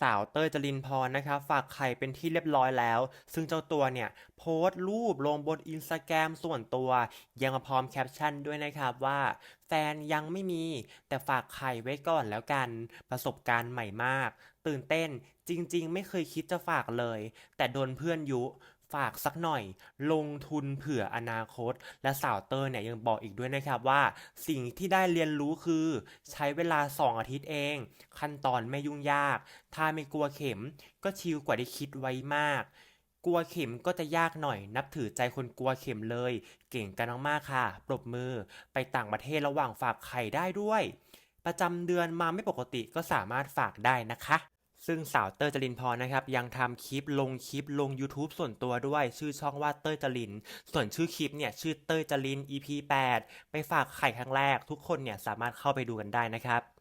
สาวเต้ยจรินพรนะครับฝากไข่เป็นที่เรียบร้อยแล้ว ซึ่งเจ้าตัวเนี่ยโพสต์รูปลงบนอินสตาแกรมส่วนตัว ยังมาพร้อมแคปชั่นด้วยนะครับว่าแฟนยังไม่มี แต่ฝากไข่ไว้ก่อนแล้วกัน ประสบการณ์ใหม่มาก ตื่นเต้นจริงๆ ไม่เคยคิดจะฝากเลย แต่โดนเพื่อนยุ ฝากสักหน่อย ลงทุนเผื่ออนาคต และสาวเตอร์เนี่ยยังบอกอีกด้วยนะครับว่า สิ่งที่ได้เรียนรู้คือ ใช้เวลา 2 อาทิตย์เอง ขั้นตอนไม่ยุ่งยาก ถ้าไม่กลัวเข็มก็ชิลกว่าที่คิดไว้มาก กลัวเข็มก็จะยากหน่อย นับถือใจคนกลัวเข็มเลย เก่งกันมากๆค่ะ ปรบมือไปต่างประเทศระหว่างฝากไข่ได้ด้วย ประจำเดือนมาไม่ปกติก็สามารถฝากได้นะคะ ซึ่งสาวเต้ยจรินพรนะครับยังทำคลิปลงคลิปลง YouTube ส่วนตัวด้วย ชื่อช่องว่าเต้ยจริน ส่วนชื่อคลิปเนี่ยชื่อเต้ยจริน EP 8 ไปฝากไข่ครั้งแรก ทุกคนเนี่ยสามารถเข้าไปดูกันได้นะครับ